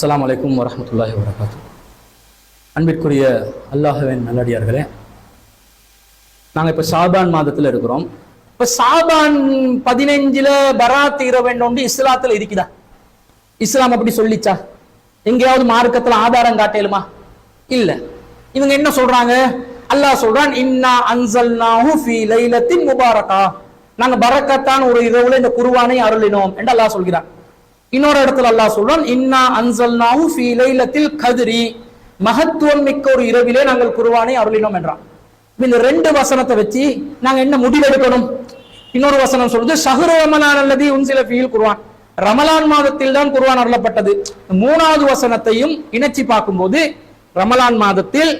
அஸ்லாம் வலைக்கம் வரமத்துல்லாஹி வரகாத்து அன்பிற்குரிய அல்லாஹுவின் நல்லடியார்களே நாங்கள் இப்போ ஷாபான் மாதத்தில் இருக்கிறோம். இப்போ ஷாபான் பதினஞ்சுல பராத் இரவெண்டு இஸ்லாத்தில் இருக்குதா? இஸ்லாம் அப்படி சொல்லிச்சா? எங்கேயாவது மார்க்கத்தில் ஆதாரம் காட்டலுமா? இல்லை. இவங்க என்ன சொல்றாங்க? அல்லாஹ் சொல்றான் இன்னா அன்சல்னாஹு ஃபீ லைலத்தின் முபாரகா. நாங்க பரக்கத்தான் ஒரு இரவுல இந்த குருவானை அருளினோம் என்று அல்லாஹ் சொல்கிறான். இன்னொரு இடத்துல அல்லாஹ் சொல்றான் இன்னா அன்சல்னாஹு ஃபி லைலத்தில் கதிரி. மகத்துவம் மிக்க ஒரு இரவிலே நாங்கள் குருவானை அருளினோம் என்றான். இந்த ரெண்டு வசனத்தை வச்சு நாங்க என்ன முடிவெடுக்கணும்? இன்னொரு வசனம் சொல்றது ஷஹ்ரு ரமலான் அல்லது உன்சில ஃபீல் குருவான் ரமலான் மாதத்தில் தான் குருவான் அருளப்பட்டது. மூணாவது வசனத்தையும் இணைச்சி பார்க்கும்போது ரமலான் மாதத்தில்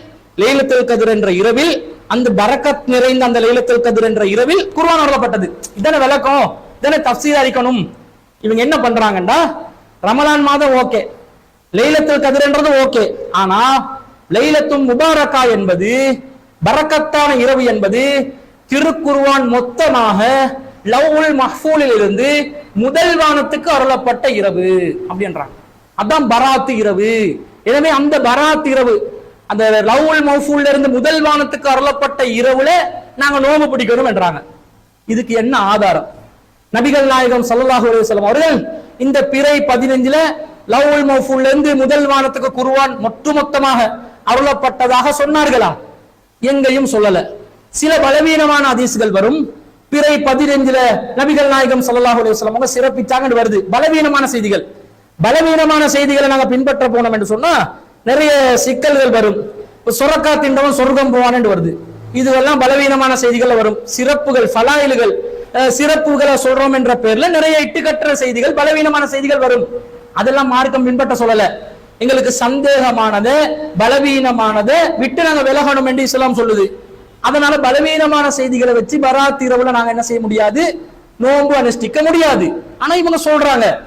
லைலத்தில் கதிர் என்ற இரவில் அந்த பரக்கத் நிறைந்த அந்த லைலத்தில் கதிர் என்ற இரவில் குருவான் அருளப்பட்டது. இதனை விளக்கம்? இதனை தப்சீர் அளிக்கணும்? இவங்க என்ன பண்றாங்கன்னா ரமலான் மாதம் ஓகே. லைலத்தில் கதிர்ன்றது ஓகே. ஆனா லைலத்தும் முபாரக்கா என்பது பரக்கத்தான இரவு என்பது திருக்குருவான் மொத்தமாக லவ்வுல் மஹ்ஃபூலில் இருந்து முதல் வானத்துக்கு அருளப்பட்ட இரவு அப்படின்றாங்க. அதான் பராத்து இரவு. எனவே அந்த பராத் இரவு அந்த லவ்வுல் மஹ்ஃபூல்ல இருந்து முதல் வானத்துக்கு அருளப்பட்ட இரவுல நாங்க நோம்பு பிடிக்கணும் என்றாங்க இதுக்கு என்ன ஆதாரம்? நபிகள் நாயகம் ஸல்லல்லாஹு அலுவலம் அவர்கள் இந்த பிறை பதினைஞ்சுல லவ்வுல் மஹ்ஃபூல்ல இருந்து முதல் வானத்துக்கு குருவான் ஒட்டுமொத்தமாக அருளப்பட்டதாக சொன்னார்களா? எங்கேயும் சொல்லல. சில பலவீனமான அதிசுகள் வரும். பிறை பதினைஞ்சுல நபிகள் நாயகம் ஸல்லல்லாஹு அலுவலம் அவங்க சிறப்பிச்சாங்கன்னு வருது. பலவீனமான செய்திகள். பலவீனமான செய்திகளை நாங்க பின்பற்ற போனோம் என்று சொன்னா நிறைய சிக்கல்கள் வரும். சொரக்கா திண்டவன் சொர்க்கம் போவான்னு வருது. இதுவெல்லாம் பலவீனமான செய்திகள் வரும். சிறப்புகள் ஃபலாயில்கள். சிறப்புகளை சொல்றோம் என்ற பேர்ல நிறைய இட்டுக்கட்டுற செய்திகள் பலவீனமான செய்திகள் வரும். அதெல்லாம் மார்க்கம் பின்பற்ற சொல்லல. எங்களுக்கு சந்தேகமானது பலவீனமானது விட்டு நாங்க விலகணும் என்று இஸ்லாம் சொல்லுது. அதனால பலவீனமான செய்திகளை வச்சு பராத் இரவுல நாங்க என்ன செய்ய முடியாது? நோன்பு அனுஷ்டிக்க முடியாது. ஆனா இவங்க சொல்றாங்க.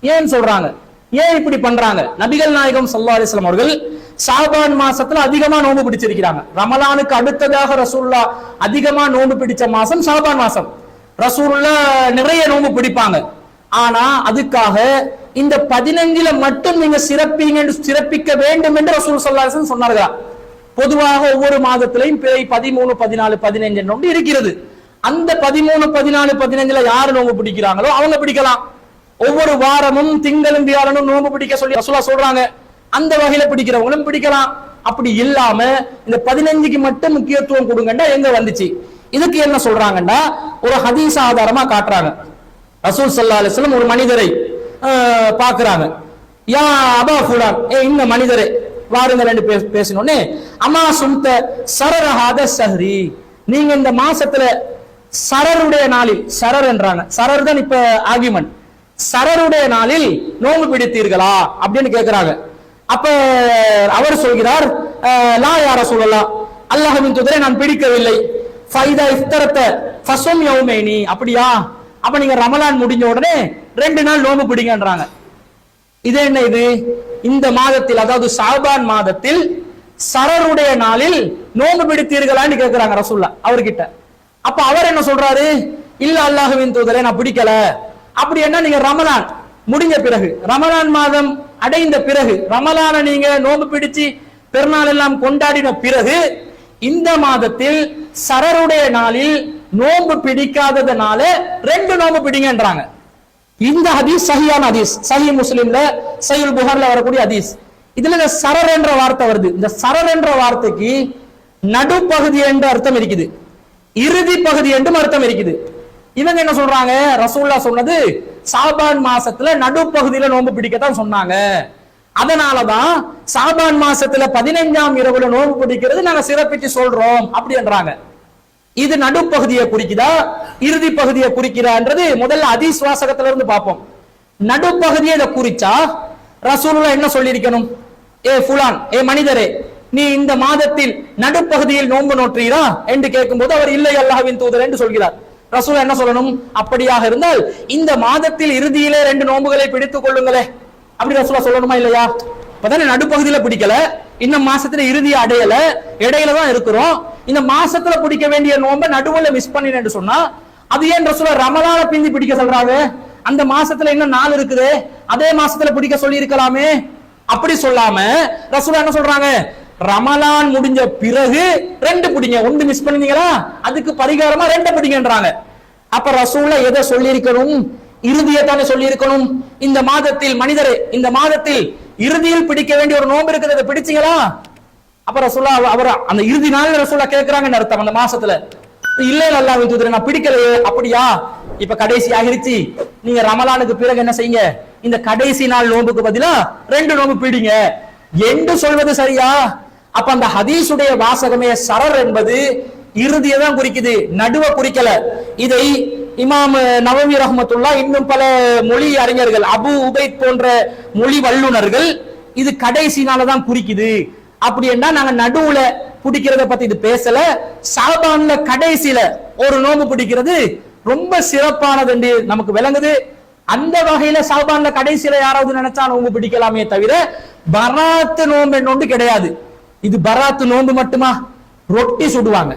ஏன் சொல்றாங்க? ஏன் இப்படி பண்றாங்க? நபிகள் நாயகம் சல்லா அலிஸ்லாம் அவர்கள் சாபான் மாசத்துல அதிகமா நோன்பு பிடிச்சிருக்கிறாங்க. ரமலானுக்கு அடுத்ததாக ரசூல்லா அதிகமா நோன்பு பிடிச்ச மாசம் சாபான் மாசம். ரசூல்லா நிறைய நோம்பு பிடிப்பாங்க. ஆனா அதுக்காக இந்த பதினஞ்சுல மட்டும் நீங்க சிறப்பீங்க என்று சிறப்பிக்க வேண்டும் என்று ரசூல் சல்லாசன் சொன்னார்களா? பொதுவாக ஒவ்வொரு மாதத்திலையும் பிறை பதிமூணு பதினாலு பதினஞ்சு ஒன்று இருக்கிறது. அந்த பதிமூணு பதினாலு பதினஞ்சுல யாரு நோம்பு பிடிக்கிறாங்களோ அவங்க பிடிக்கலாம். ஒவ்வொரு வாரமும் திங்களும் வியாழனும் நோன்பு பிடிக்க சொல்லி ரசூலா சொல்றாங்க. அந்த வகையில பிடிக்கிறவங்களும் பிடிக்கலாம். அப்படி இல்லாம இந்த பதினஞ்சுக்கு மட்டும் முக்கியத்துவம் கொடுங்கண்டா எங்க வந்துச்சு? இதுக்கு என்ன சொல்றாங்கன்னா ஒரு ஹதீஸ் ஆதாரமா காட்டுறாங்க. ரசூல் சல்லா அலிஸ்லம் ஒரு மனிதரை பார்க்குறாங்க. யா அபா ஃபுலான் ஏ இந்த மனிதரே. வாருங்கள் என்று பே- பேசினோடனே அம்மா சுந்த சரரஹாத சஹரி. நீங்க இந்த மாசத்துல சரருடைய நாளில் சரர் என்றாங்க. சரர் தான் இப்ப ஆகிமன். சரருடைய நாளில் நோன்பு பிடித்தீர்களா? அப்படின்னு கேக்குறாங்க. அப்ப அவர் சொல்கிறார் லா யார சொல்லலாம் அல்லாஹின் தூதரை நான் பிடிக்கவில்லை. ஃபைதா இஃப்தரத்த. ஃபஸும் யௌமைனி. அப்படியா? அப்ப நீங்க ரமலான் முடிஞ்ச உடனே ரெண்டு நாள் நோன்பு பிடிங்கன்றாங்க. இது என்ன இது? இந்த மாதத்தில் அதாவது சாபான் மாதத்தில் சரருடைய நாளில் நோன்பு பிடித்தீர்களான்னு கேட்கிறாங்க ரசூல்லா அவர்கிட்ட. அப்ப அவர் என்ன சொல்றாரு? இல்ல அல்லாஹுவின் தூதரை நான் பிடிக்கல. அப்படி என்ன? நீங்க ரமலான் முடிஞ்ச பிறகு ரமலான் மாதம் அடைந்த பிறகு ரமலானை நீங்க நோன்பு பிடிச்சு பெருநாள் எல்லாம் கொண்டாடின பிறகு இந்த மாதத்தில் சரருடைய நாளில் நோன்பு பிடிக்காததுனால ரெண்டு நோன்பு பிடிங்கன்றாங்க. இந்த ஹதீஸ் சஹியான ஹதீஸ். சஹி முஸ்லிம்ல சஹில் புகார்ல வரக்கூடிய ஹதீஸ். இதுல இந்த சரர் என்ற வார்த்தை வருது. இந்த சரர் என்ற வார்த்தைக்கு நடுப்பகுதி என்று அர்த்தம் இருக்குது. இறுதி பகுதி என்றும் அர்த்தம் இருக்குது. இவங்க என்ன சொல்றாங்க? ரசூல்லா சொன்னது சாபான் மாசத்துல நடுப்பகுதியில நோன்பு பிடிக்கத்தான் சொன்னாங்க. அதனாலதான் சாபான் மாசத்துல பதினைஞ்சாம் இரவுல நோன்பு பிடிக்கிறது நாங்க சிறப்பிச்சு சொல்றோம் அப்படின்றாங்க. இது நடுப்பகுதியை குறிக்குதா? இறுதி பகுதியை குறிக்கிறான்றது முதல்ல அதிசுவாசகத்துல இருந்து பார்ப்போம். நடுப்பகுதியை இதை குறிச்சா ரசூலுல்லா என்ன சொல்லியிருக்கணும்? ஏ ஃபுலான் ஏ மனிதரே நீ இந்த மாதத்தில் நடுப்பகுதியில் நோன்பு நோற்றீரா? என்று கேட்கும்போது அவர் இல்லை அல்லாஹ்வின் தூதர் என்று சொல்கிறார். ரசூல் என்ன சொல்லணும்? அப்படியாக இருந்தால் இந்த மாதத்தில் இறுதியிலே ரெண்டு நோன்புகளை பிடித்துக் கொள்ளுங்களே. அப்படி ரசூலா சொல்லணுமா இல்லையா? இப்பதானே நடுப்பகுதியில பிடிக்கல. இந்த மாசத்துல இறுதியை அடையல. இடையில தான் இருக்கிறோம். இந்த மாசத்துல பிடிக்க வேண்டிய நோன்பை நடுவில் மிஸ் பண்ணினேன்னு சொன்னா அது ஏன் ரசூலா ரமலான பிந்தி பிடிக்க சொல்றாரு? அந்த மாசத்துல இன்னும் நாள் இருக்குது? அதே மாசத்துல பிடிக்க சொல்லி இருக்கலாமே அப்படி சொல்லாம ரசூலா என்ன சொல்றாங்க? ரமலான் முடிஞ்ச பிறகு ரெண்டு பிடிங்க. ஒன்று மிஸ் பண்ணீங்களா அதுக்கு பரிகாரமா ரெண்டு பிடிங்கன்றாங்க. அப்ப ரசூலா எதை சொல்லியிருக்கணும்? இறுதியை தானே சொல்லியிருக்கணும்? இந்த மாதத்தில் மனிதரே இந்த மாதத்தில் இறுதியில் பிடிக்க வேண்டிய ஒரு நோன்பு இருக்குது. அதை பிடிச்சீங்களா? அப்புறம் ரசூலா அவர் அந்த இறுதி நாள் சொல்ல கேட்கறாங்கன்னு அர்த்தம் அந்த மாசத்துல. இல்ல இல்ல அல்லாஹ்வின் நான் பிடிக்கலையே. அப்படியா? இப்ப கடைசி ஆகிருச்சு. நீங்க ரமலானுக்கு பிறகு என்ன செய்யுங்க? இந்த கடைசி நாள் நோன்புக்கு பதிலா ரெண்டு நோன்பு பிடிங்க. என்று சொல்வது சரியா? அப்ப அந்த ஹதீஸுடைய வாசகமே சரர் என்பது இறுதியை தான் குறிக்குது நடுவ குறிக்கல. இதை இமாம் நவமி ரஹமத்துல்லா இன்னும் பல மொழி அறிஞர்கள் அபு உபைத் போன்ற மொழி வல்லுனர்கள் இது கடைசி தான் குறிக்குது. அப்படின்னா நாங்க நடுவுல பிடிக்கிறத பத்தி இது பேசல. சாபான்ல கடைசியில ஒரு நோம்பு பிடிக்கிறது ரொம்ப சிறப்பானது என்று நமக்கு விளங்குது. அந்த வகையில சாபான்ல கடைசியில யாராவது நினைச்சா நோம்பு பிடிக்கலாமே தவிர பராத்து நோம்பு நோண்டு கிடையாது. இது பராத்து நோன்பு மட்டுமா? ரொட்டி சுடுவாங்க.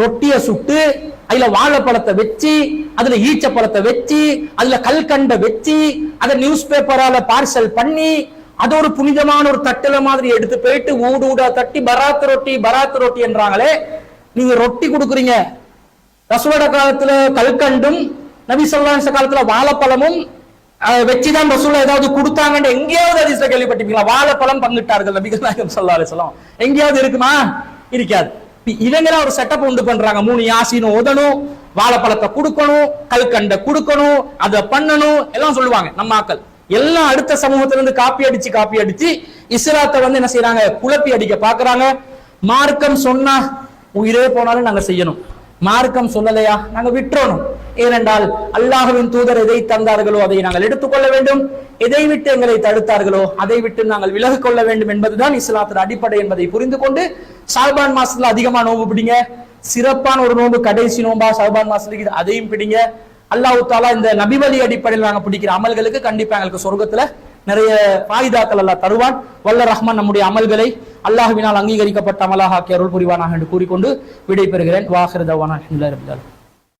ரொட்டியை சுட்டு அதுல வாழைப்பழத்தை வச்சு அதுல ஈச்சப்பழத்தை வச்சு அதுல கல்கண்டை வச்சு அதை நியூஸ் பேப்பரால பார்சல் பண்ணி அது ஒரு புனிதமான ஒரு தட்டுல மாதிரி எடுத்து போயிட்டு ஊடு ஊடா தட்டி பராத்து ரொட்டி பராத்து ரொட்டி என்றாங்களே நீங்க ரொட்டி கொடுக்குறீங்க. ரசூலோட காலத்துல கல்கண்டும் நபி சொல்லாச காலத்துல வாழைப்பழமும் வச்சுதான் ரசூலா ஏதாவது கொடுத்தாங்கன்னு எங்கேயாவது அதிசல கேள்விப்பட்டிருக்கீங்களா வாழைப்பழம் பங்கிட்டார்கள் நபிகள் நாயகம் சல்லா எங்கேயாவது இருக்குமா? இருக்காது. இவங்களா ஒரு செட்டப் உண்டு பண்றாங்க. மூணு யாசினும் ஓதணும் வாழைப்பழத்தை கொடுக்கணும் கல்கண்டை கொடுக்கணும் அதை பண்ணணும் எல்லாம் சொல்லுவாங்க நம்ம ஆக்கள் எல்லாம் அடுத்த சமூகத்துல இருந்து காப்பி அடிச்சு காப்பி அடிச்சு இஸ்லாத்தை வந்து என்ன செய்யறாங்க குழப்பி அடிக்க பாக்குறாங்க மார்க்கம் சொன்னா உயிரே போனாலும் நாங்க செய்யணும். மார்க்கம் சொல்லலையா? நாங்க விட்டுறணும். ஏனென்றால் அல்லாஹுவின் தூதர் எதை தந்தார்களோ அதை நாங்கள் எடுத்துக்கொள்ள வேண்டும். எதை விட்டு எங்களை தடுத்தார்களோ அதை விட்டு நாங்கள் விலகு கொள்ள வேண்டும் என்பதுதான் இஸ்லாத்தின் அடிப்படை என்பதை புரிந்து கொண்டு சால்பான் மாசத்துல அதிகமா நோம்பு பிடிங்க. சிறப்பான ஒரு நோன்பு கடைசி நோன்பா சால்பான் மாசத்துக்கு அதையும் பிடிங்க. அல்லாஹு தாலா இந்த நபிவழி அடிப்படையில் நாங்கள் பிடிக்கிற அமல்களுக்கு கண்டிப்பா எங்களுக்கு சொர்க்கத்துல நிறைய பாய்தாக்கள் அல்லாஹ் தருவான். வல்ல ரஹ்மான் நம்முடைய அமல்களை அல்லாஹுவினால் அங்கீகரிக்கப்பட்ட அமலாக ஆக்கி அருள் புரிவானாக என்று கூறிக்கொண்டு விடைபெறுகிறேன். பெறுகிறேன்